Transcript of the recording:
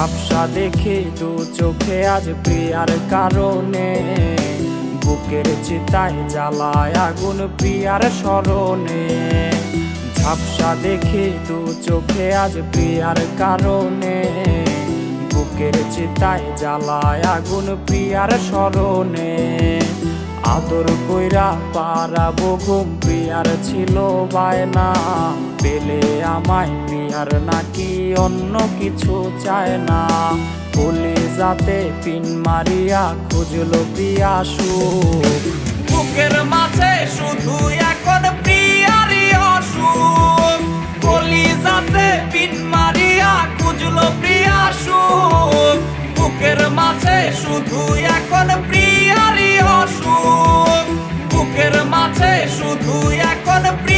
ঝাপসা দেখে দু চোখে আজ প্রিয়ার কারণে। বুকের চিতায় জ্বালায় আগুন প্রিয়ার স্মরণে। ঝাপসা দেখে দু চোখে আজ প্রিয়ার কারণে। বুকের চিতায় জ্বালায় আগুন প্রিয়ার স্মরণে। আদর কইরা পারাবো ঘুম, প্রিয়ার ছিল বায়না। পেলে আমায় প্রিয়ার নাকি অন্য কিছু চায় না। বলে যাতে পিন মারিয়া খুঁজলো প্রিয়া সুখ বুকের মাঝে শুধু এখন প্রিয়ারই অসুখ বলি যাতে পিন মারিয়া খুঁজলো প্রিয়া সুখ বুকের মাঝে শুধু এখন প্রিয়ারই মাঝে শুধু